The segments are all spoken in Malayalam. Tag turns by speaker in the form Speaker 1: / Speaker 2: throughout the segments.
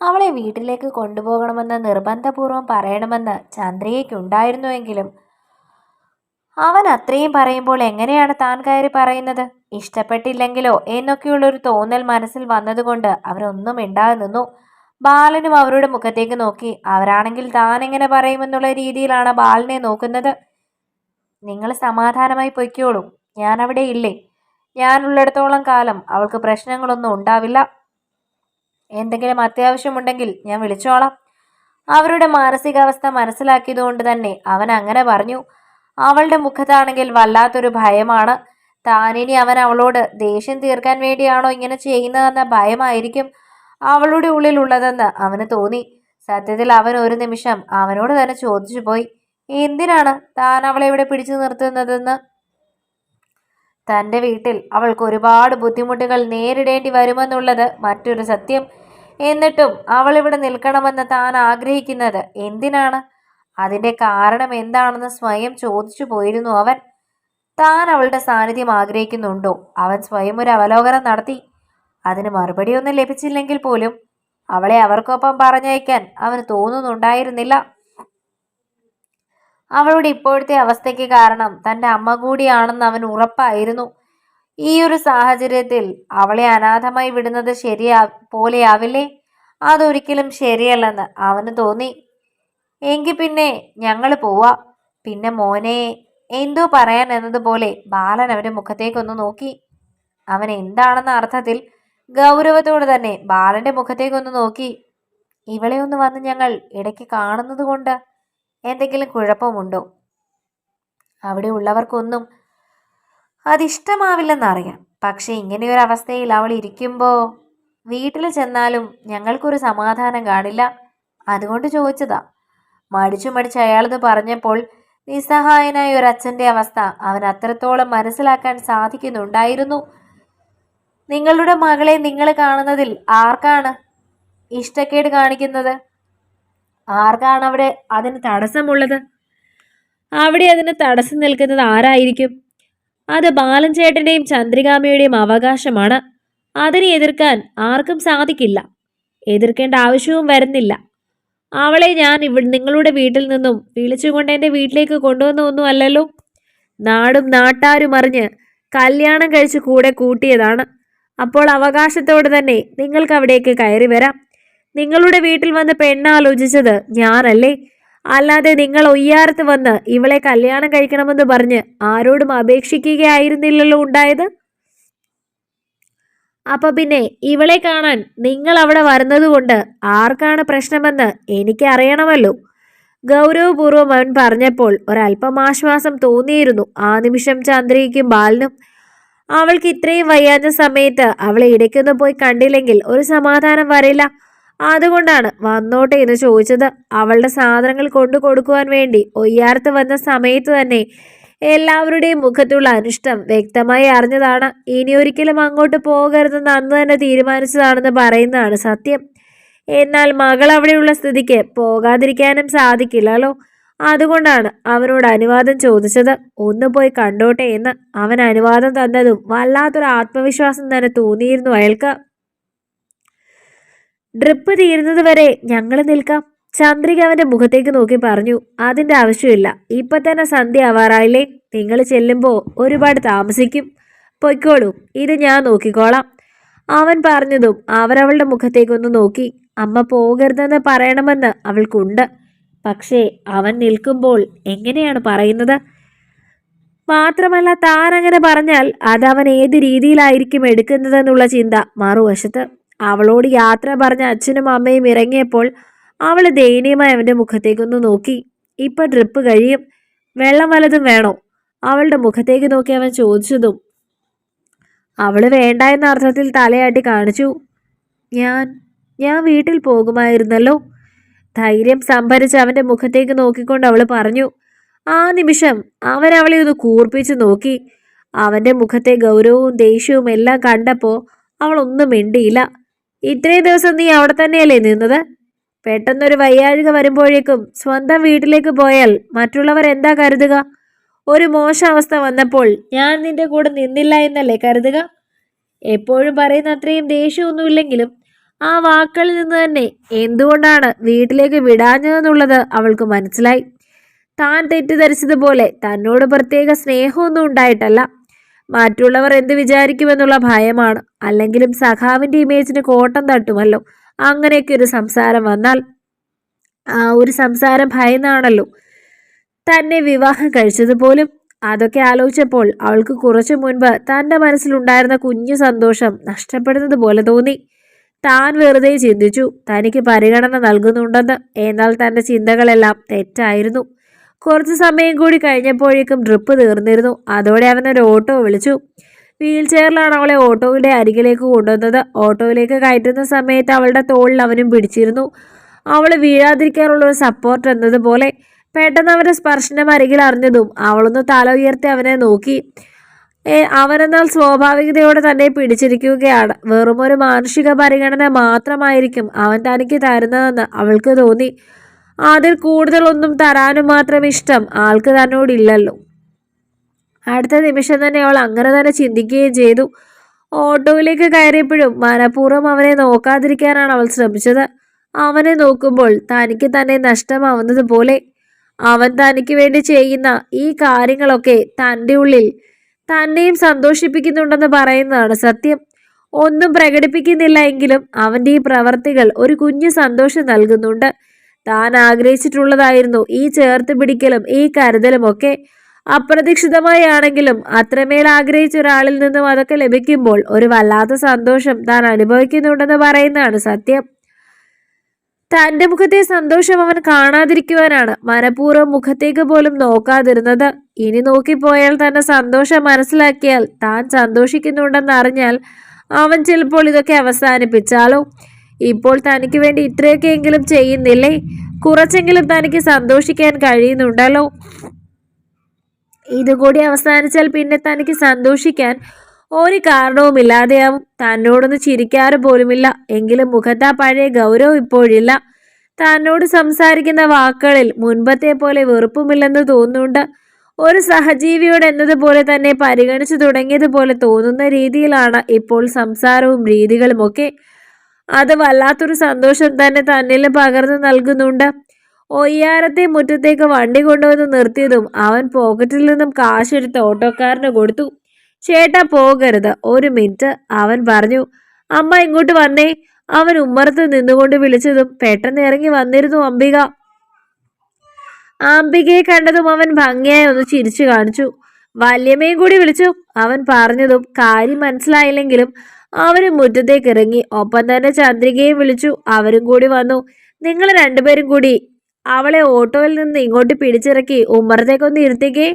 Speaker 1: അവളെ വീട്ടിലേക്ക് കൊണ്ടുപോകണമെന്ന് നിർബന്ധപൂർവം പറയണമെന്ന് ചന്ദ്രികയ്ക്കുണ്ടായിരുന്നുവെങ്കിലും അവൻ അത്രയും പറയുമ്പോൾ എങ്ങനെയാണ് താൻ കയറി പറയുന്നത്? ഇഷ്ടപ്പെട്ടില്ലെങ്കിലോ? എന്നൊക്കെയുള്ളൊരു തോന്നൽ മനസ്സിൽ വന്നതുകൊണ്ട് അവരൊന്നും ഇണ്ടാതെ നിന്നു. ബാലനും അവരുടെ മുഖത്തേക്ക് നോക്കി അവരാണെങ്കിൽ താൻ എങ്ങനെ പറയുമെന്നുള്ള രീതിയിലാണ് ബാലനെ നോക്കുന്നത്? നിങ്ങൾ സമാധാനമായി പൊയ്ക്കോളൂ. ഞാൻ അവിടെ ഇല്ലേ ഞാനുള്ളിടത്തോളം കാലം അവൾക്ക് പ്രശ്നങ്ങളൊന്നും ഉണ്ടാവില്ല. എന്തെങ്കിലും അത്യാവശ്യമുണ്ടെങ്കിൽ ഞാൻ വിളിച്ചോളാം. അവരുടെ മാനസികാവസ്ഥ മനസ്സിലാക്കിയതുകൊണ്ട് തന്നെ അവൻ അങ്ങനെ പറഞ്ഞു. അവളുടെ മുഖത്താണെങ്കിൽ വല്ലാത്തൊരു ഭയമാണ്. താനിനി അവൻ അവളോട് ദേഷ്യം തീർക്കാൻ വേണ്ടിയാണോ ഇങ്ങനെ ചെയ്യുന്നതെന്ന ഭയമായിരിക്കും അവളുടെ ഉള്ളിലുള്ളതെന്ന് അവന് തോന്നി. സത്യത്തിൽ അവൻ ഒരു നിമിഷം അവനോട് തന്നെ ചോദിച്ചു പോയി. എന്തിനാണ് താൻ അവളെ ഇവിടെ പിടിച്ചു നിർത്തുന്നതെന്ന്? തന്റെ വീട്ടിൽ അവൾക്ക് ഒരുപാട് ബുദ്ധിമുട്ടുകൾ നേരിടേണ്ടി വരുമെന്നുള്ളത് മറ്റൊരു സത്യം. എന്നിട്ടും അവൾ ഇവിടെ നിൽക്കണമെന്ന് താൻ ആഗ്രഹിക്കുന്നത്. എന്തിനാണ്? അതിന്റെ കാരണം എന്താണെന്ന് സ്വയം ചോദിച്ചു പോയിരുന്നു അവൻ. താൻ അവളുടെ സാന്നിധ്യം ആഗ്രഹിക്കുന്നുണ്ടോ? അവൻ സ്വയം ഒരു അവലോകനം നടത്തി. അതിന് മറുപടിയൊന്നും ലഭിച്ചില്ലെങ്കിൽ പോലും അവളെ അവർക്കൊപ്പം പറഞ്ഞയക്കാൻ അവന് തോന്നുന്നുണ്ടായിരുന്നില്ല. അവളുടെ ഇപ്പോഴത്തെ അവസ്ഥയ്ക്ക് കാരണം തന്റെ അമ്മ കൂടിയാണെന്ന് അവൻ ഉറപ്പായിരുന്നു. ഈ ഒരു സാഹചര്യത്തിൽ അവളെ അനാഥമായി വിടുന്നത് ശരിയാ പോലെയാവില്ലേ? അതൊരിക്കലും ശരിയല്ലെന്ന് അവന് തോന്നി. എങ്കിൽ പിന്നെ ഞങ്ങൾ പോവാ. പിന്നെ മോനെ എന്തോ പറയാൻ എന്നതുപോലെ ബാലൻ അവന്റെ മുഖത്തേക്കൊന്ന് നോക്കി. അവൻ എന്താണെന്ന അർത്ഥത്തിൽ ഗൗരവത്തോടെ തന്നെ ബാലന്റെ മുഖത്തേക്കൊന്ന് നോക്കി. ഇവളെ ഒന്ന് വന്ന് ഞങ്ങൾ ഇടയ്ക്ക് കാണുന്നത് കൊണ്ട് എന്തെങ്കിലും കുഴപ്പമുണ്ടോ? അവിടെ ഉള്ളവർക്കൊന്നും അതിഷ്ടമാവില്ലെന്നറിയാം. പക്ഷെ ഇങ്ങനെയൊരവസ്ഥയിൽ അവൾ ഇരിക്കുമ്പോൾ വീട്ടിൽ ചെന്നാലും ഞങ്ങൾക്കൊരു സമാധാനം കാണില്ല. അതുകൊണ്ട് ചോദിച്ചതാ. മടിച്ചു മടിച്ച് അയാളത് പറഞ്ഞപ്പോൾ നിസ്സഹായനായ ഒരു അച്ഛന്റെ അവസ്ഥ അവൻ അത്രത്തോളം മനസ്സിലാക്കാൻ സാധിക്കുന്നുണ്ടായിരുന്നു. നിങ്ങളുടെ മകളെ നിങ്ങൾ കാണുന്നതിൽ ആർക്കാണ് ഇഷ്ടക്കേട് കാണിക്കുന്നത്? ആർക്കാണ് അവിടെ അതിന് തടസ്സമുള്ളത്? അവിടെ അതിന് തടസ്സം നിൽക്കുന്നത് ആരായിരിക്കും? അത് ബാലൻ ചേട്ടന്റെയും ചന്ദ്രികാമയുടെയും അവകാശമാണ്. അതിനെ എതിർക്കാൻ ആർക്കും സാധിക്കില്ല. എതിർക്കേണ്ട ആവശ്യവും വരുന്നില്ല. അവളെ ഞാൻ ഇവ നിങ്ങളുടെ വീട്ടിൽ നിന്നും വിളിച്ചുകൊണ്ട് എന്റെ വീട്ടിലേക്ക് കൊണ്ടുവന്ന ഒന്നും അല്ലല്ലോ. നാടും നാട്ടാരും അറിഞ്ഞ് കല്യാണം കഴിച്ച് കൂടെ കൂട്ടിയതാണ്. അപ്പോൾ അവകാശത്തോടെ തന്നെ നിങ്ങൾക്ക് അവിടേക്ക് കയറി വരാം. നിങ്ങളുടെ വീട്ടിൽ വന്ന് പെണ്ണാലോചിച്ചത് ഞാനല്ലേ? അല്ലാതെ നിങ്ങൾ ഒയ്യാറത്ത് വന്ന് ഇവളെ കല്യാണം കഴിക്കണമെന്ന് പറഞ്ഞ് ആരോടും അപേക്ഷിക്കുകയായിരുന്നില്ലല്ലോ ഉണ്ടായത്? അപ്പൊ പിന്നെ ഇവളെ കാണാൻ നിങ്ങൾ അവിടെ വരുന്നതുകൊണ്ട് ആർക്കാണ് പ്രശ്നമെന്ന് എനിക്ക് അറിയണമല്ലോ. ഗൗരവപൂർവം അവൻ പറഞ്ഞപ്പോൾ ഒരല്പം ആശ്വാസം തോന്നിയിരുന്നു ആ നിമിഷം ചന്ദ്രയ്ക്കും ബാലിനും. അവൾക്ക് ഇത്രയും വയ്യാത്ത സമയത്ത് അവളെ ഇടയ്ക്കൊന്ന് പോയി കണ്ടില്ലെങ്കിൽ ഒരു സമാധാനം വരില്ല. അതുകൊണ്ടാണ് വന്നോട്ടെ എന്ന് ചോദിച്ചത്. അവളുടെ സാധനങ്ങൾ കൊണ്ടു കൊടുക്കുവാൻ വേണ്ടി ഒയ്യാർത്ത് വന്ന സമയത്ത് തന്നെ എല്ലാവരുടെയും മുഖത്തുള്ള അനിഷ്ടം വ്യക്തമായി അറിഞ്ഞതാണ്. ഇനി ഒരിക്കലും അങ്ങോട്ട് പോകരുതെന്ന് അന്ന് തന്നെ തീരുമാനിച്ചതാണെന്ന് പറയുന്നതാണ് സത്യം. എന്നാൽ മകൾ അവിടെയുള്ള സ്ഥിതിക്ക് പോകാതിരിക്കാനും സാധിക്കില്ലല്ലോ. അതുകൊണ്ടാണ് അവനോട് അനുവാദം ചോദിച്ചത്. ഒന്ന് പോയി കണ്ടോട്ടെ എന്ന് അവൻ അനുവാദം തന്നതും വല്ലാത്തൊരു ആത്മവിശ്വാസം തന്നെ തോന്നിയിരുന്നു അയാൾക്ക്. ഡ്രിപ്പ് തീരുന്നത് വരെ ഞങ്ങൾ നിൽക്കാം. ചന്ദ്രിക അവന്റെ മുഖത്തേക്ക് നോക്കി പറഞ്ഞു അതിന്റെ ആവശ്യമില്ല. ഇപ്പൊ തന്നെ സന്ധ്യ ആവാറായില്ലേ? നിങ്ങൾ ചെല്ലുമ്പോൾ ഒരുപാട് താമസിക്കും. പൊയ്ക്കോളൂ ഇത് ഞാൻ നോക്കിക്കോളാം. അവൻ പറഞ്ഞതും അവരവളുടെ മുഖത്തേക്കൊന്ന് നോക്കി. അമ്മ പോകരുതെന്ന് പറയണമെന്ന് അവൾക്കുണ്ട്. പക്ഷേ അവൻ നിൽക്കുമ്പോൾ എങ്ങനെയാണ് പറയുന്നത്? മാത്രമല്ല താൻ അങ്ങനെ പറഞ്ഞാൽ അത് അവൻ ഏത് രീതിയിലായിരിക്കും എടുക്കുന്നതെന്നുള്ള ചിന്ത മറുവശത്ത്. അവളോട് യാത്ര പറഞ്ഞ അച്ഛനും അമ്മയും ഇറങ്ങിയപ്പോൾ അവൾ ദയനീയമായി അവന്റെ മുഖത്തേക്കൊന്ന് നോക്കി. ഇപ്പം ട്രിപ്പ് കഴിയും. വെള്ളം വലതും വേണോ? അവളുടെ മുഖത്തേക്ക് നോക്കി അവൻ ചോദിച്ചതും അവൾ വേണ്ട എന്ന അർത്ഥത്തിൽ തലയാട്ടി കാണിച്ചു. ഞാൻ ഞാൻ വീട്ടിൽ പോകുമായിരുന്നല്ലോ. ധൈര്യം സംഭരിച്ച് അവന്റെ മുഖത്തേക്ക് നോക്കിക്കൊണ്ട് അവൾ പറഞ്ഞു ആ നിമിഷം. അവൻ അവളെ ഒന്ന് കൂർപ്പിച്ച് നോക്കി. അവന്റെ മുഖത്തെ ഗൗരവവും ദേഷ്യവും എല്ലാം കണ്ടപ്പോൾ അവളൊന്നും മിണ്ടിയില്ല. ഇത്രയും ദിവസം നീ അവിടെ തന്നെയല്ലേ നിന്നത്? പെട്ടെന്നൊരു വയ്യാഴിക വരുമ്പോഴേക്കും സ്വന്തം വീട്ടിലേക്ക് പോയാൽ മറ്റുള്ളവർ എന്താ കരുതുക? ഒരു മോശം അവസ്ഥ വന്നപ്പോൾ ഞാൻ നിന്റെ കൂടെ നിന്നില്ല എന്നല്ലേ കരുതുക? എപ്പോഴും പറയുന്ന അത്രയും ദേഷ്യമൊന്നുമില്ലെങ്കിലും ആ വാക്കുകളിൽ നിന്ന് തന്നെ എന്തുകൊണ്ടാണ് വീട്ടിലേക്ക് വിടാഞ്ഞതെന്നുള്ളത് അവൾക്ക് മനസ്സിലായി. താൻ തെറ്റിദ്ധരിച്ചതുപോലെ തന്നോട് പ്രത്യേക സ്നേഹമൊന്നും ഉണ്ടായിട്ടല്ല. മറ്റുള്ളവർ എന്ത് വിചാരിക്കുമെന്നുള്ള ഭയമാണ്. അല്ലെങ്കിലും സഖാവിന്റെ ഇമേജിന് കോട്ടം തട്ടുമല്ലോ. അങ്ങനെയൊക്കെ ഒരു സംസാരം വന്നാൽ ആ ഒരു സംസാരം ഭയന്നാണല്ലോ. തന്നെ വിവാഹം കഴിച്ചതുപോലും അതൊക്കെ ആലോചിച്ചപ്പോൾ അവൾക്ക് കുറച്ചു മുൻപ് തന്റെ മനസ്സിലുണ്ടായിരുന്ന കുഞ്ഞു സന്തോഷം നഷ്ടപ്പെടുന്നത് പോലെ തോന്നി. താൻ വെറുതെ ചിന്തിച്ചു തനിക്ക് പരിഗണന നൽകുന്നുണ്ടെന്ന്. എന്നാൽ തന്റെ ചിന്തകളെല്ലാം തെറ്റായിരുന്നു. കുറച്ച് സമയം കൂടി കഴിഞ്ഞപ്പോഴേക്കും ഡ്രിപ്പ് തീർന്നിരുന്നു. അതോടെ അവൻ ഒരു ഓട്ടോ വിളിച്ചു. വീൽ ചെയറിലാണ് അവളെ ഓട്ടോയുടെ അരികിലേക്ക് കൊണ്ടുവന്നത്. ഓട്ടോയിലേക്ക് കയറ്റുന്ന സമയത്ത് അവളുടെ തോളിൽ അവനും പിടിച്ചിരുന്നു. അവൾ വീഴാതിരിക്കാനുള്ള ഒരു സപ്പോർട്ട് എന്നതുപോലെ പെട്ടെന്ന് അവന്റെ സ്പർശനം അരികിൽ അറിഞ്ഞതും അവളൊന്ന് തല ഉയർത്തി അവനെ നോക്കി. അവനെന്നാൽ സ്വാഭാവികതയോടെ തന്നെ പിടിച്ചിരിക്കുകയാണ്. വെറുമൊരു മാനുഷിക പരിഗണന മാത്രമായിരിക്കും അവൻ തനിക്ക് തരുന്നതെന്ന് അവൾക്ക് തോന്നി. അതിൽ കൂടുതലൊന്നും തരാനും മാത്രം ഇഷ്ടം ആൾക്ക് തന്നോടില്ലല്ലോ. അടുത്ത നിമിഷം തന്നെ അവൾ അങ്ങനെ തന്നെ ചിന്തിക്കുകയും ചെയ്തു. ഓട്ടോയിലേക്ക് കയറിയപ്പോഴും മനഃപൂർവം അവനെ നോക്കാതിരിക്കാനാണ് അവൾ ശ്രമിച്ചത്. അവനെ നോക്കുമ്പോൾ തനിക്ക് തന്നെ നഷ്ടമാവുന്നത് പോലെ അവൻ തനിക്ക് വേണ്ടി ചെയ്യുന്ന ഈ കാര്യങ്ങളൊക്കെ തന്റെ ഉള്ളിൽ തന്നെയും സന്തോഷിപ്പിക്കുന്നുണ്ടെന്ന് പറയുന്നതാണ് സത്യം. ഒന്നും പ്രകടിപ്പിക്കുന്നില്ല എങ്കിലും അവന്റെ ഈ പ്രവർത്തികൾ ഒരു കുഞ്ഞു സന്തോഷം നൽകുന്നുണ്ട്. താൻ ആഗ്രഹിച്ചിട്ടുള്ളതായിരുന്നു ഈ ചേർത്ത് പിടിക്കലും ഈ കരുതലും ഒക്കെ. അപ്രതീക്ഷിതമായാണെങ്കിലും അത്രമേൽ ആഗ്രഹിച്ച ഒരാളിൽ നിന്നും അതൊക്കെ ലഭിക്കുമ്പോൾ ഒരു വല്ലാത്ത സന്തോഷം താൻ അനുഭവിക്കുന്നുണ്ടെന്ന് പറയുന്നതാണ് സത്യം. തന്റെ മുഖത്തെ സന്തോഷം അവൻ കാണാതിരിക്കുവാനാണ് മനഃപൂർവം മുഖത്തേക്ക് പോലും നോക്കാതിരുന്നത്. ഇനി നോക്കിപ്പോയാൽ തന്നെ സന്തോഷം മനസ്സിലാക്കിയാൽ താൻ സന്തോഷിക്കുന്നുണ്ടെന്ന് അറിഞ്ഞാൽ അവൻ ചിലപ്പോൾ ഇതൊക്കെ അവസാനിപ്പിച്ചാലോ? ഇപ്പോൾ തനിക്ക് വേണ്ടി ഇത്രയൊക്കെയെങ്കിലും ചെയ്യുന്നില്ലേ? കുറച്ചെങ്കിലും തനിക്ക് സന്തോഷിക്കാൻ കഴിയുന്നുണ്ടല്ലോ. ഇതുകൂടി അവസാനിച്ചാൽ പിന്നെ തനിക്ക് സന്തോഷിക്കാൻ ഒരു കാരണവുമില്ലാതെയാവും. തന്നോടൊന്ന് ചിരിക്കാറ് പോലുമില്ല. എങ്കിലും മുഖത്താ പഴയ ഗൗരവം ഇപ്പോഴില്ല. തന്നോട് സംസാരിക്കുന്ന വാക്കുകളിൽ മുൻപത്തെ പോലെ വെറുപ്പുമില്ലെന്ന് തോന്നുന്നുണ്ട്. ഒരു സഹജീവിയോട് എന്നതുപോലെ തന്നെ പരിഗണിച്ചു തുടങ്ങിയതുപോലെ തോന്നുന്ന രീതിയിലാണ് ഇപ്പോൾ സംസാരവും രീതികളുമൊക്കെ. അത് വല്ലാത്തൊരു സന്തോഷം തന്നെ തന്നിൽ പകർന്നു നൽകുന്നുണ്ട്. ഒയ്യാരത്തെ മുറ്റത്തേക്ക് വണ്ടി കൊണ്ടുവന്ന് നിർത്തിയതും അവൻ പോക്കറ്റിൽ നിന്നും കാശെടുത്ത് ഓട്ടോക്കാരന് കൊടുത്തു. ചേട്ടാ പോകരുത്. ഒരു മിനിറ്റ് അവൻ പറഞ്ഞു. അമ്മ ഇങ്ങോട്ട് വന്നേ അവൻ ഉമ്മറത്ത് നിന്നുകൊണ്ട് വിളിച്ചതും പെട്ടെന്ന് ഇറങ്ങി വന്നിരുന്നു അംബിക. അംബികയെ കണ്ടതും അവൻ ഭംഗിയായി ഒന്ന് ചിരിച്ചു കാണിച്ചു. വല്യമ്മയും കൂടി വിളിച്ചു അവൻ പറഞ്ഞതും കാര്യം മനസ്സിലായില്ലെങ്കിലും അവരും മുറ്റത്തേക്ക് ഇറങ്ങി. ഒപ്പം തന്നെ ചന്ദ്രികയും വിളിച്ചു. അവരും കൂടി വന്നു. നിങ്ങൾ രണ്ടുപേരും കൂടി അവളെ ഓട്ടോയിൽ നിന്ന് ഇങ്ങോട്ട് പിടിച്ചിറക്കി ഉമ്മറത്തേക്കൊന്ന് ഇരുത്തിക്കേ.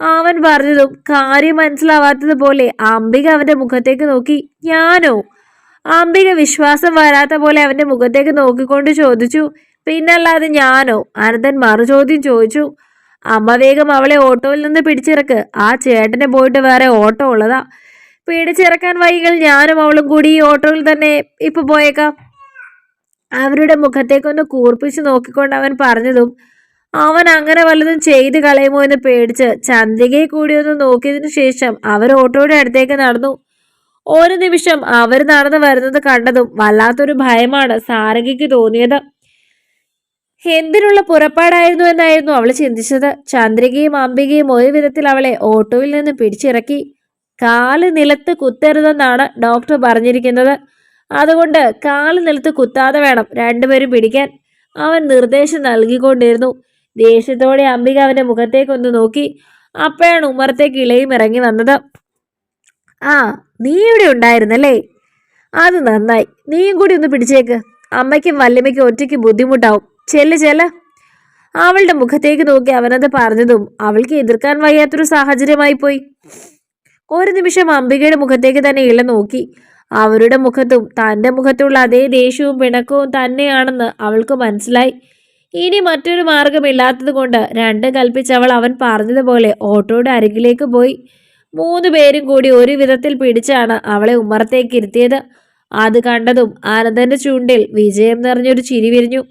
Speaker 1: അവൻ പറഞ്ഞതും കാര്യം മനസ്സിലാവാത്തതുപോലെ അംബിക അവന്റെ മുഖത്തേക്ക് നോക്കി. ഞാനോ? അംബിക വിശ്വാസം വരാത്ത പോലെ അവന്റെ മുഖത്തേക്ക് നോക്കിക്കൊണ്ട് ചോദിച്ചു. പിന്നല്ലാതെ ഞാനോ? അനന്തൻ മറുചോദ്യം ചോദിച്ചു. അമ്മ വേഗം അവളെ ഓട്ടോയിൽ നിന്ന് പിടിച്ചിറക്ക്. ആ ചേട്ടനെ പോയിട്ട് വേറെ ഓട്ടോ ഉള്ളതാ. പിടിച്ചിറക്കാൻ വൈകൽ ഞാനും അവളും കൂടി ഈ ഓട്ടോയിൽ തന്നെ ഇപ്പൊ പോയേക്കാം. അവരുടെ മുഖത്തേക്കൊന്ന് കൂർപ്പിച്ച് നോക്കിക്കൊണ്ട് അവൻ പറഞ്ഞതും അവൻ അങ്ങനെ വല്ലതും ചെയ്ത് കളയുമോ എന്ന് പേടിച്ച് ചന്ദ്രികയെ കൂടി ഒന്ന് നോക്കിയതിനു ശേഷം അവർ ഓട്ടോയുടെ അടുത്തേക്ക് നടന്നു. ഒരു നിമിഷം അവർ നടന്നു വരുന്നത് കണ്ടതും വല്ലാത്തൊരു ഭയമാണ് സാരംഗിക്ക് തോന്നിയത്. എന്തിനുള്ള പുറപ്പാടായിരുന്നു എന്നായിരുന്നു അവൾ ചിന്തിച്ചത്. ചന്ദ്രികയും അംബികയും ഒരു വിധത്തിൽ അവളെ ഓട്ടോയിൽ നിന്ന് പിടിച്ചിറക്കി. കാൽ നിലത്ത് കുത്തരുതെന്നാണ് ഡോക്ടർ പറഞ്ഞിരിക്കുന്നത്. അതുകൊണ്ട് കാൽ നിലത്ത് കുത്താതെ വേണം രണ്ടുപേരും പിടിക്കാൻ. അവൻ നിർദ്ദേശം നൽകിക്കൊണ്ടിരുന്നു. ദേഷ്യത്തോടെ അംബിക അവന്റെ മുഖത്തേക്കൊന്ന് നോക്കി. അപ്പോഴാണ് ഉമ്മറത്തേക്ക് ഇളയും ഇറങ്ങി വന്നത്. ആ നീ ഇവിടെ ഉണ്ടായിരുന്നല്ലേ? അത് നന്നായി. നീയും കൂടി ഒന്ന് പിടിച്ചേക്ക്. അമ്മയ്ക്കും വല്യമ്മയ്ക്കും ഒറ്റയ്ക്ക് ബുദ്ധിമുട്ടാവും. ചെല്ല് ചെല്ല. അവളുടെ മുഖത്തേക്ക് നോക്കി അവനത് പറഞ്ഞതും അവൾക്ക് എതിർക്കാൻ വയ്യാത്തൊരു സാഹചര്യമായി പോയി ഒരു നിമിഷം അംബികയുടെ മുഖത്തേക്ക് തന്നെ ഇള നോക്കി. അവരുടെ മുഖത്തും തന്റെ മുഖത്തുള്ള അതേ ദേഷ്യവും പിണക്കവും തന്നെയാണെന്ന് അവൾക്ക് മനസ്സിലായി. ഇനി മറ്റൊരു മാർഗമില്ലാത്തത് കൊണ്ട് രണ്ടും കൽപ്പിച്ച് അവൾ അവൻ പറഞ്ഞതുപോലെ ഓട്ടോയുടെ അരികിലേക്ക് പോയി. മൂന്ന് പേരും കൂടി ഒരു വിധത്തിൽ പിടിച്ചാണ് അവളെ ഉമ്മറത്തേക്ക് ഇരുത്തിയത്. അത് കണ്ടതും ആനന്ദന്റെ ചുണ്ടിൽ വിജയം നിറഞ്ഞൊരു ചിരി വിരിഞ്ഞു.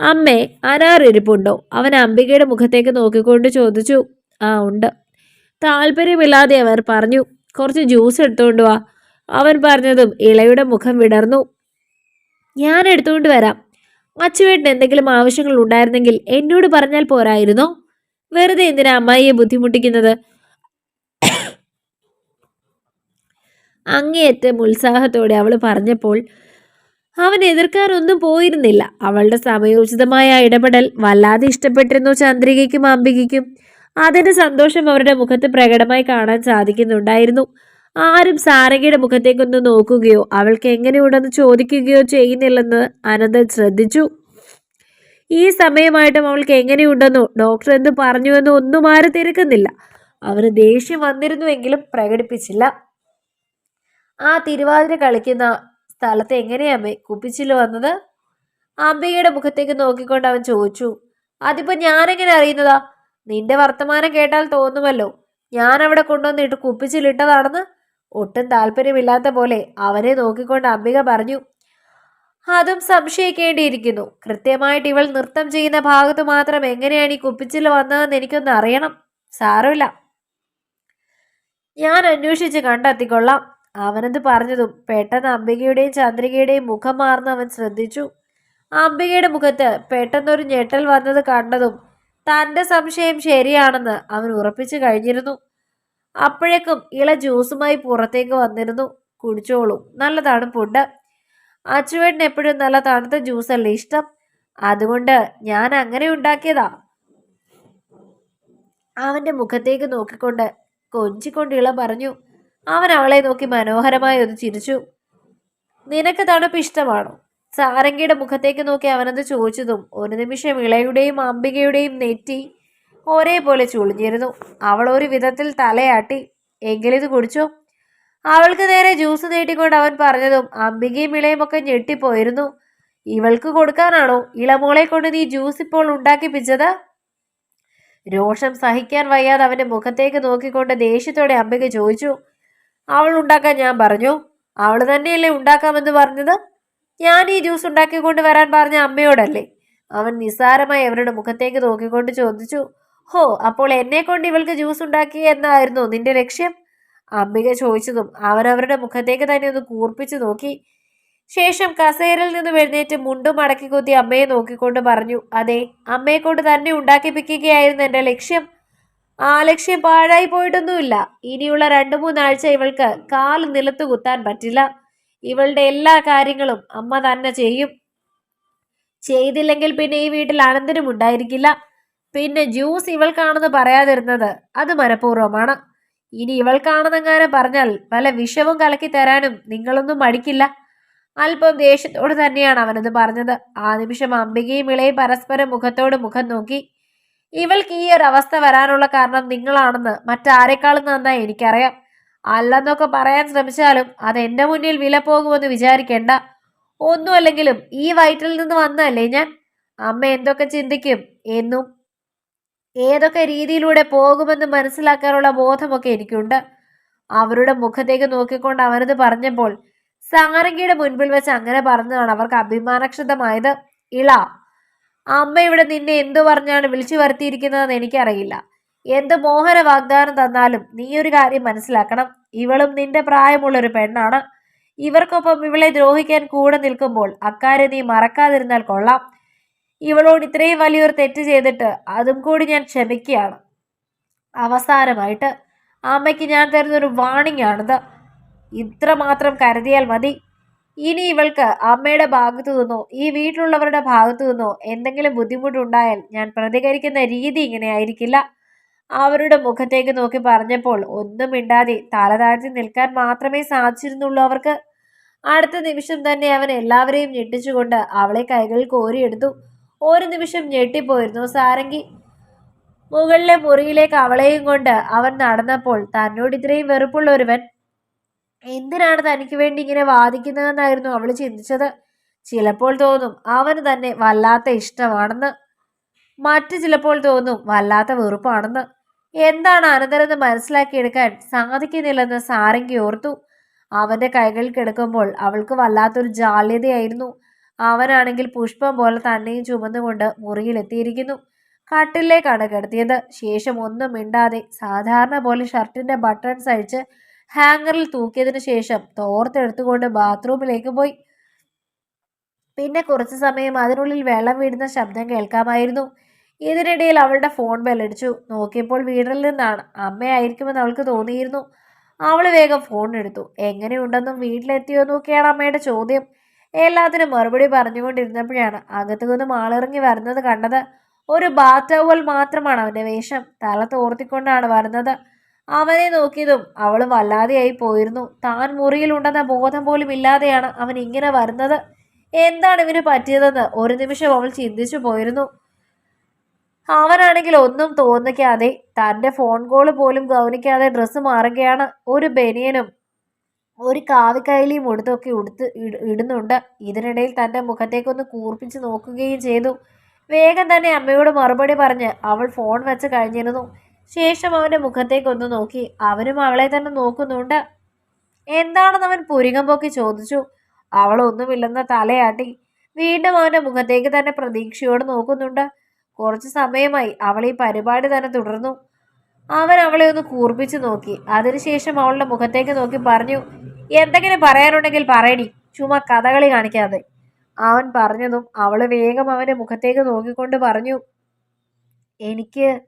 Speaker 1: അമ്മേ അനാറിരിപ്പുണ്ടോ? അവൻ അംബികയുടെ മുഖത്തേക്ക് നോക്കിക്കൊണ്ട് ചോദിച്ചു. ആ ഉണ്ട്. താല്പര്യമില്ലാതെ അവർ പറഞ്ഞു കുറച്ച് ജ്യൂസ് എടുത്തുകൊണ്ട് വാ. അവൻ പറഞ്ഞതും ഇളയുടെ മുഖം വിടർന്നു. ഞാൻ എടുത്തുകൊണ്ട് വരാം. അച്ചുവേട്ടന് എന്തെങ്കിലും ആവശ്യങ്ങൾ ഉണ്ടായിരുന്നെങ്കിൽ എന്നോട് പറഞ്ഞാൽ പോരായിരുന്നോ? വെറുതെ എന്തിനാ അമ്മായിയെ ബുദ്ധിമുട്ടിക്കുന്നത്? അങ്ങേയറ്റം ഉത്സാഹത്തോടെ അവൾ പറഞ്ഞപ്പോൾ അവൻ എതിർക്കാനൊന്നും പോയിരുന്നില്ല. അവളുടെ സമയോചിതമായ ഇടപെടൽ വല്ലാതെ ഇഷ്ടപ്പെട്ടിരുന്നു ചന്ദ്രികയ്ക്കും അംബികയ്ക്കും. അതിന്റെ സന്തോഷം അവരുടെ മുഖത്ത് പ്രകടമായി കാണാൻ സാധിക്കുന്നുണ്ടായിരുന്നു. ആരും സാരംഗയുടെ മുഖത്തേക്കൊന്ന് നോക്കുകയോ അവൾക്ക് എങ്ങനെയുണ്ടെന്ന് ചോദിക്കുകയോ ചെയ്യുന്നില്ലെന്ന് അനന്തൻ ശ്രദ്ധിച്ചു. ഈ സമയമായിട്ടും അവൾക്ക് എങ്ങനെയുണ്ടെന്നോ ഡോക്ടർ എന്ത് പറഞ്ഞുവെന്നോ ഒന്നും ആരും തിരക്കുന്നില്ല. അവന് ദേഷ്യം വന്നിരുന്നുവെങ്കിലും പ്രകടിപ്പിച്ചില്ല. ആ തിരുവാതിര കളിക്കുന്ന സ്ഥലത്ത് എങ്ങനെയാ അമ്മേ? കുപ്പിച്ചിൽ വന്നത്? അംബികയുടെ മുഖത്തേക്ക് നോക്കിക്കൊണ്ട് അവൻ ചോദിച്ചു. അതിപ്പോ ഞാനെങ്ങനെ അറിയുന്നതാ? നിന്റെ വർത്തമാനം കേട്ടാൽ തോന്നുമല്ലോ. ഞാൻ അവിടെ കൊണ്ടുവന്നിട്ട് കുപ്പിച്ചിലിട്ടതാണെന്ന് ഒട്ടും താല്പര്യമില്ലാത്ത പോലെ അവനെ നോക്കിക്കൊണ്ട് അംബിക പറഞ്ഞു അതും സംശയിക്കേണ്ടിയിരിക്കുന്നു. കൃത്യമായിട്ട് ഇവൾ നൃത്തം ചെയ്യുന്ന ഭാഗത്ത് മാത്രം എങ്ങനെയാണ് ഈ കുപ്പിച്ചിൽ വന്നതെന്ന് എനിക്കൊന്ന് അറിയണം. സാരമില്ല. ഞാൻ അന്വേഷിച്ച് കണ്ടെത്തിക്കൊള്ളാം. അവനത് പറഞ്ഞതും പെട്ടെന്ന് അംബികയുടെയും ചന്ദ്രികയുടെയും മുഖം മാറുന്ന അവൻ ശ്രദ്ധിച്ചു. അംബികയുടെ മുഖത്ത് പെട്ടെന്നൊരു ഞെട്ടൽ വന്നത് കണ്ടതും തന്റെ സംശയം ശരിയാണെന്ന് അവൻ ഉറപ്പിച്ചു കഴിഞ്ഞിരുന്നു. അപ്പോഴേക്കും ഇള ജ്യൂസുമായി പുറത്തേക്ക് വന്നിരുന്നു. കുടിച്ചോളൂ. നല്ല തണുപ്പുണ്ട്. അച്ചുവേട്ടൻ എപ്പോഴും നല്ല തണുത്ത ജ്യൂസല്ലേ ഇഷ്ടം? അതുകൊണ്ട് ഞാൻ അങ്ങനെ ഉണ്ടാക്കിയതാ. അവന്റെ മുഖത്തേക്ക് നോക്കിക്കൊണ്ട് കൊഞ്ചിക്കൊണ്ട് ഇള പറഞ്ഞു അവൻ അവളെ നോക്കി മനോഹരമായി ഒന്ന് ചിരിച്ചു. നിനക്ക് തണുപ്പ് ഇഷ്ടമാണോ? സാരംഗിയുടെ മുഖത്തേക്ക് നോക്കി അവനത് ചോദിച്ചതും ഒരു നിമിഷം ഇളയുടെയും അംബികയുടെയും നെറ്റി ഒരേപോലെ ചുളിഞ്ഞിരുന്നു. അവൾ ഒരു വിധത്തിൽ തലയാട്ടി എങ്കിലിത് കുടിച്ചോ? അവൾക്ക് നേരെ ജ്യൂസ് നീട്ടിക്കൊണ്ട് അവൻ പറഞ്ഞതും അംബികയും ഇളയും ഒക്കെ ഞെട്ടിപ്പോയിരുന്നു. ഇവൾക്ക് കൊടുക്കാനാണോ? ഇളമോളെ കൊണ്ട് നീ ജ്യൂസ് ഇപ്പോൾ ഉണ്ടാക്കിപ്പിച്ചത് രോഷം സഹിക്കാൻ വയ്യാതെ അവന്റെ മുഖത്തേക്ക് നോക്കിക്കൊണ്ട് ദേഷ്യത്തോടെ അംബിക ചോദിച്ചു. അവൾ ഉണ്ടാക്കാൻ ഞാൻ പറഞ്ഞു. അവൾ തന്നെയല്ലേ ഉണ്ടാക്കാമെന്ന് പറഞ്ഞത്? ഞാൻ ഈ ജ്യൂസ് ഉണ്ടാക്കിക്കൊണ്ട് വരാൻ പറഞ്ഞ അമ്മയോടല്ലേ? അവൻ നിസ്സാരമായി അവരുടെ മുഖത്തേക്ക് നോക്കിക്കൊണ്ട് ചോദിച്ചു ഹോ അപ്പോൾ എന്നെ കൊണ്ട് ഇവൾക്ക് ജ്യൂസ് ഉണ്ടാക്കി എന്നായിരുന്നു നിന്റെ ലക്ഷ്യം? അമ്മിക ചോദിച്ചതും അവൻ അവരുടെ മുഖത്തേക്ക് തന്നെ ഒന്ന് കൂർപ്പിച്ചു നോക്കി. ശേഷം കസേരയിൽ നിന്ന് എഴുന്നേറ്റ് മുണ്ടും മടക്കി കുത്തി അമ്മയെ നോക്കിക്കൊണ്ട് പറഞ്ഞു അതെ അമ്മയെ കൊണ്ട് തന്നെ ഉണ്ടാക്കിപ്പിക്കുകയായിരുന്നു എന്റെ ലക്ഷ്യം. ആ ലക്ഷ്യം പാഴായി പോയിട്ടൊന്നുമില്ല. ഇനിയുള്ള രണ്ടു മൂന്നാഴ്ച ഇവൾക്ക് കാൽ നിലത്ത് കുത്താൻ പറ്റില്ല. ഇവളുടെ എല്ലാ കാര്യങ്ങളും അമ്മ തന്നെ ചെയ്യും. ചെയ്തില്ലെങ്കിൽ പിന്നെ ഈ വീട്ടിൽ അനന്തരം ഉണ്ടായിരിക്കില്ല. പിന്നെ ജ്യൂസ് ഇവൾക്കാണെന്ന് പറയാതിരുന്നത് അത് മനഃപൂർവമാണ്. ഇനി ഇവൾക്കാണെന്നെങ്ങാനും പറഞ്ഞാൽ പല വിഷവും കലക്കി തരാനും നിങ്ങളൊന്നും മടിക്കില്ല. അല്പം ദേഷ്യത്തോട് തന്നെയാണ് അവനത് പറഞ്ഞത്. ആ നിമിഷം അംബികയും ഇളയും പരസ്പരം മുഖത്തോട് മുഖം നോക്കി. ഇവൾക്ക് ഈ ഒരു അവസ്ഥ വരാനുള്ള കാരണം നിങ്ങളാണെന്ന് മറ്റാരെക്കാളും നന്നായി എനിക്കറിയാം. അല്ലെന്നൊക്കെ പറയാൻ ശ്രമിച്ചാലും അത് എന്റെ മുന്നിൽ വില പോകുമെന്ന് വിചാരിക്കേണ്ട. ഒന്നുമല്ലെങ്കിലും ഈ വയറ്റിൽ നിന്ന് വന്നതല്ലേ ഞാൻ? അമ്മ എന്തൊക്കെ ചിന്തിക്കും? എന്നും ഏതൊക്കെ രീതിയിലൂടെ പോകുമെന്ന് മനസ്സിലാക്കാനുള്ള ബോധമൊക്കെ എനിക്കുണ്ട്. അവരുടെ മുഖത്തേക്ക് നോക്കിക്കൊണ്ട് അവനത് പറഞ്ഞപ്പോൾ സാരംഗിയുടെ മുൻപിൽ വെച്ച് അങ്ങനെ പറഞ്ഞതാണ് അവർക്ക് അഭിമാനക്ഷതമായത്. ഇള അമ്മ ഇവിടെ നിന്നെ എന്തു പറഞ്ഞാണ് വിളിച്ചു വരുത്തിയിരിക്കുന്നതെന്ന് എനിക്കറിയില്ല. എന്ത് മോഹന വാഗ്ദാനം തന്നാലും നീ ഒരു കാര്യം മനസ്സിലാക്കണം. ഇവളും നിന്റെ പ്രായമുള്ള ഒരു പെണ്ണാണ്. ഇവർക്കൊപ്പം ഇവളെ ദ്രോഹിക്കാൻ കൂടെ നിൽക്കുമ്പോൾ അക്കാര്യം നീ മറക്കാതിരുന്നാൽ കൊള്ളാം. ഇവളോട് ഇത്രയും വലിയൊരു തെറ്റ് ചെയ്തിട്ട് അതും കൂടി ഞാൻ ക്ഷമിക്കുകയാണ്. അവസാനമായിട്ട് അമ്മയ്ക്ക് ഞാൻ തരുന്നൊരു വാണിംഗ് ആണിത് ഇത്രമാത്രം കരുതിയാൽ മതി. ഇനി ഇവൾക്ക് അമ്മയുടെ ഭാഗത്തു നിന്നോ ഈ വീട്ടിലുള്ളവരുടെ ഭാഗത്തു നിന്നോ എന്തെങ്കിലും ബുദ്ധിമുട്ടുണ്ടായാൽ ഞാൻ പ്രതികരിക്കുന്ന രീതി ഇങ്ങനെ ആയിരിക്കില്ല അവരുടെ മുഖത്തേക്ക് നോക്കി പറഞ്ഞപ്പോൾ ഒന്നും മിണ്ടാതെ തലതാഴ്ത്തി നിൽക്കാൻ മാത്രമേ സാധിച്ചിരുന്നുള്ളൂ അവർക്ക്. അടുത്ത നിമിഷം തന്നെ അവൻ എല്ലാവരെയും ഞെട്ടിച്ചുകൊണ്ട് അവളെ കൈകളിൽ കോരിയെടുത്തു. ഒരു നിമിഷം ഞെട്ടിപ്പോയിരുന്നു സാരംഗി. മുകളിലെ മുറിയിലേക്ക് അവളെയും കൊണ്ട് അവൻ നടന്നപ്പോൾ തന്നോട് ഇത്രയും വെറുപ്പുള്ള ഒരുവൻ. എന്തിനാണ് തനിക്ക് വേണ്ടി ഇങ്ങനെ വാദിക്കുന്നതെന്നായിരുന്നു അവൾ ചിന്തിച്ചത്. ചിലപ്പോൾ തോന്നും അവന് തന്നെ വല്ലാത്ത ഇഷ്ടമാണെന്ന്. മറ്റു ചിലപ്പോൾ തോന്നും വല്ലാത്ത വെറുപ്പാണെന്ന്. എന്താണ് അനന്തരെന്ന് മനസ്സിലാക്കിയെടുക്കാൻ സാധിക്കുന്നില്ലെന്ന് സാരംഗി ഓർത്തു. അവന്റെ കൈകളിൽ കിടക്കുമ്പോൾ അവൾക്ക് വല്ലാത്തൊരു ജാള്യതയായിരുന്നു. അവനാണെങ്കിൽ പുഷ്പം പോലെ തന്നെയും ചുമന്നുകൊണ്ട് മുറിയിലെത്തിയിരിക്കുന്നു. കട്ടിലേക്കാണ് കിടത്തിയത് ശേഷം ഒന്നും മിണ്ടാതെ സാധാരണ പോലെ ഷർട്ടിന്റെ ബട്ടൺസ് അഴിച്ച് ഹാങ്ങറിൽ തൂക്കിയതിനു ശേഷം തോർത്തെടുത്തുകൊണ്ട് ബാത്റൂമിലേക്ക് പോയി. പിന്നെ കുറച്ചു സമയം അതിനുള്ളിൽ വെള്ളം വീഴുന്ന ശബ്ദം കേൾക്കാമായിരുന്നു. ഇതിനിടയിൽ അവളുടെ ഫോൺ ബെല്ലടിച്ചു നോക്കിയപ്പോൾ വീട്ടിൽ നിന്നാണ്. അമ്മയായിരിക്കുമെന്ന് അവൾക്ക് തോന്നിയിരുന്നു. അവൾ വേഗം ഫോൺ എടുത്തു. എങ്ങനെയുണ്ടെന്നും വീട്ടിലെത്തിയോ എന്നൊക്കെയാണ് അമ്മയുടെ ചോദ്യം. എല്ലാത്തിനും മറുപടി പറഞ്ഞുകൊണ്ടിരുന്നപ്പോഴാണ് അകത്തു നിന്നും ആളിറങ്ങി വരുന്നത് കണ്ടത് ഒരു ബാത്ത് ടവൽ മാത്രമാണ് അവന്റെ വേഷം. തല തോർത്തിക്കൊണ്ടാണ് വരുന്നത്. അവനെ നോക്കിയതും അവൾ വല്ലാതെയായി പോയിരുന്നു. താൻ മുറിയിലുണ്ടെന്ന ബോധം പോലും ഇല്ലാതെയാണ് അവൻ ഇങ്ങനെ വരുന്നത്. എന്താണ് ഇവന് പറ്റിയതെന്ന് ഒരു നിമിഷം അവൾ ചിന്തിച്ചു പോയിരുന്നു. അവനാണെങ്കിൽ ഒന്നും തോന്നിക്കാതെ തന്റെ ഫോൺ കോൾ പോലും ഗൗനിക്കാതെ ഡ്രസ്സ് മാറുകയാണ് ഒരു ബനിയനും. ഒരു കാവിക്കൈലിയും ഉടുത്തൊക്കെ ഉടുത്ത് ഇട- ഇടുന്നുണ്ട്. ഇതിനിടയിൽ തന്റെ മുഖത്തേക്കൊന്ന് കൂർപ്പിച്ച് നോക്കുകയും ചെയ്തു. വേഗം തന്നെ അമ്മയോട് മറുപടി പറഞ്ഞ് അവൾ ഫോൺ വെച്ച് കഴിഞ്ഞിരുന്നു. ശേഷം അവന്റെ മുഖത്തേക്കൊന്ന് നോക്കി. അവനും അവളെ തന്നെ നോക്കുന്നുണ്ട്. എന്താണെന്ന് അവൻ പുരികം പൊക്കി ചോദിച്ചു. അവളൊന്നുമില്ലെന്ന തലയാട്ടി. വീണ്ടും അവന്റെ മുഖത്തേക്ക് തന്നെ പ്രതീക്ഷയോട് നോക്കുന്നുണ്ട്. കുറച്ച് സമയമായി അവൾ ഈ പരിപാടി തന്നെ തുടർന്നു. അവൻ അവളെ ഒന്ന് കൂർപ്പിച്ചു നോക്കി. അതിനുശേഷം അവളുടെ മുഖത്തേക്ക് നോക്കി പറഞ്ഞു എന്തെങ്കിലും പറയാനുണ്ടെങ്കിൽ പറയടി. ചുമ്മാ കഥകളി കാണിക്കാതെ. അവൻ പറഞ്ഞതും അവൾ വേഗം അവന്റെ മുഖത്തേക്ക് നോക്കിക്കൊണ്ട് പറഞ്ഞു എനിക്ക്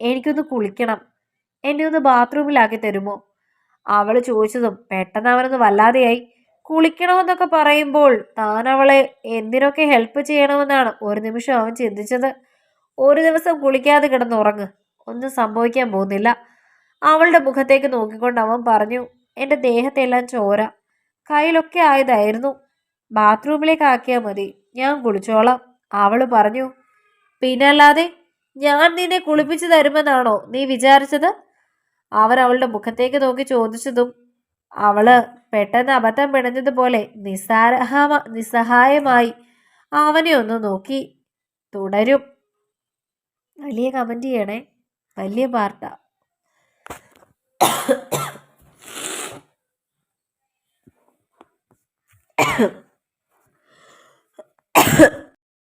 Speaker 1: എനിക്കൊന്ന് കുളിക്കണം. എന്നെ ഒന്ന് ബാത്റൂമിലാക്കി തരുമോ? അവൾ ചോദിച്ചതും പെട്ടെന്ന് അവനൊന്ന് വല്ലാതെയായി. കുളിക്കണമെന്നൊക്കെ പറയുമ്പോൾ താൻ അവളെ എന്തിനൊക്കെ ഹെൽപ്പ് ചെയ്യണമെന്നാണ് ഒരു നിമിഷം അവൻ ചിന്തിച്ചത്. ഒരു ദിവസം കുളിക്കാതെ കിടന്നുറങ്ങ് ഒന്നും സംഭവിക്കാൻ പോകുന്നില്ല. അവളുടെ മുഖത്തേക്ക് നോക്കിക്കൊണ്ട് അവൻ പറഞ്ഞു എന്റെ ദേഹത്തെല്ലാം ചോര. കയ്യിലൊക്കെ ആയതായിരുന്നു. ബാത്റൂമിലേക്ക് ആക്കിയാൽ മതി. ഞാൻ കുളിച്ചോളാം. അവൾ പറഞ്ഞു പിന്നല്ലാതെ ഞാൻ നിന്നെ കുളിപ്പിച്ചു തരുമെന്നാണോ നീ വിചാരിച്ചത്? അവൻ അവളുടെ മുഖത്തേക്ക് നോക്കി ചോദിച്ചതും അവൾ പെട്ടെന്ന് അബദ്ധം പിണഞ്ഞതുപോലെ നിസ്സാരഹ നിസ്സഹായമായി അവനെ ഒന്ന് നോക്കി തുടരും. വലിയ കമന്റ് ചെയ്യണേ. വലിയ പാർട്ടാ